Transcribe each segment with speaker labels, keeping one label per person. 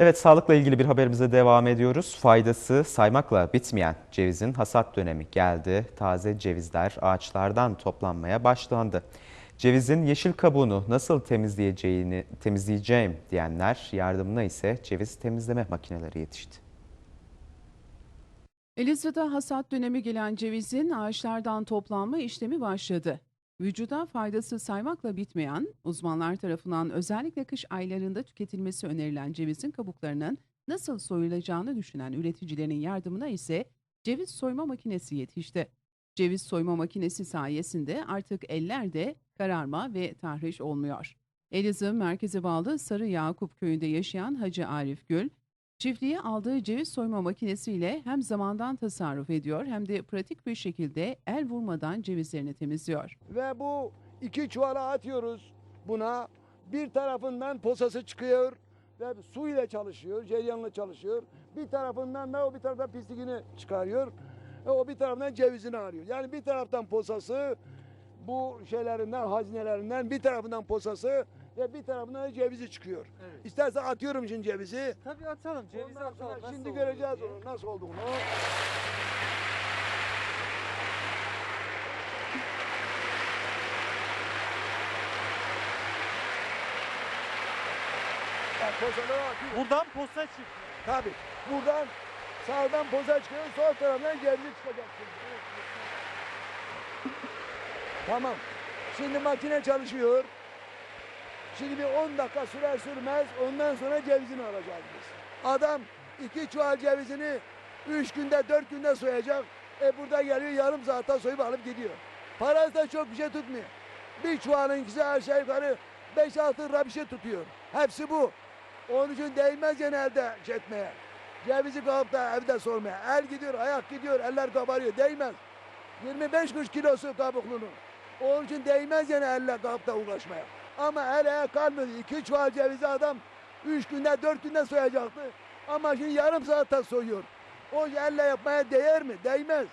Speaker 1: Evet, sağlıkla ilgili bir haberimize devam ediyoruz. Faydası saymakla bitmeyen cevizin hasat dönemi geldi. Taze cevizler ağaçlardan toplanmaya başlandı. Cevizin yeşil kabuğunu nasıl temizleyeceğini temizleyeceğim diyenler yardımına ise ceviz temizleme makineleri yetişti.
Speaker 2: Elazığ'da hasat dönemi gelen cevizin ağaçlardan toplanma işlemi başladı. Vücuda faydası saymakla bitmeyen, uzmanlar tarafından özellikle kış aylarında tüketilmesi önerilen cevizin kabuklarının nasıl soyulacağını düşünen üreticilerin yardımına ise ceviz soyma makinesi yetişti. Ceviz soyma makinesi sayesinde artık ellerde kararma ve tahriş olmuyor. Elazığ merkeze bağlı Sarı Yakup köyünde yaşayan Hacı Arif Gül, Çiftliğe aldığı ceviz soyma makinesiyle hem zamandan tasarruf ediyor hem de pratik bir şekilde el vurmadan cevizlerini temizliyor.
Speaker 3: ve bu iki çuvala atıyoruz buna. Bir tarafından posası çıkıyor ve su ile çalışıyor, ceryanla çalışıyor. Bir tarafından da o bir taraftan pisliğini çıkarıyor. ve o bir taraftan cevizini arıyor. Yani bir taraftan posası bu şeylerinden, hazinelerinden bir tarafından posası ve bir tarafından da cevizi çıkıyor.
Speaker 4: Evet.
Speaker 3: İstersen atıyorum şimdi cevizi.
Speaker 4: Tabii atalım. Cevizi
Speaker 3: Ondan
Speaker 4: atalım.
Speaker 3: sonra şimdi göreceğiz
Speaker 4: diye.
Speaker 3: onu nasıl olduğunu.
Speaker 4: Buradan posta çıktı.
Speaker 3: Tabii. Buradan sağdan poza çıkıyor, sol taraftan cevizi çıkacak. şimdi. Tamam. Şimdi makine çalışıyor. Şimdi bir 10 dakika sürer sürmez ondan sonra cevizini alacağız biz. Adam iki çuval cevizini 3 günde 4 günde soyacak. E burada geliyor yarım saatte soyup alıp gidiyor. Parası da çok bir şey tutmuyor. Bir çuvalınkisi aşağı yukarı 5-6 lira bir şey tutuyor. Hepsi bu. Onun için değmez yani elde çekmeye. Cevizi kapıp da evde sormaya. El gidiyor, ayak gidiyor, eller kabarıyor. Değmez. 25 kuruş kilosu kabuklunun. Onun için değmez yani elle kapıp da uğraşmaya. Ama el ayak kalmadı. İki çuval cevizi adam üç günde dört günde soyacaktı. Ama şimdi yarım saatte soyuyor. O elle yapmaya değer mi? Değmez.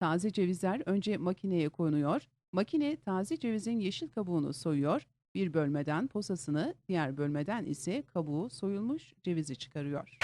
Speaker 2: Taze cevizler önce makineye konuyor. Makine taze cevizin yeşil kabuğunu soyuyor. Bir bölmeden posasını, diğer bölmeden ise kabuğu soyulmuş cevizi çıkarıyor.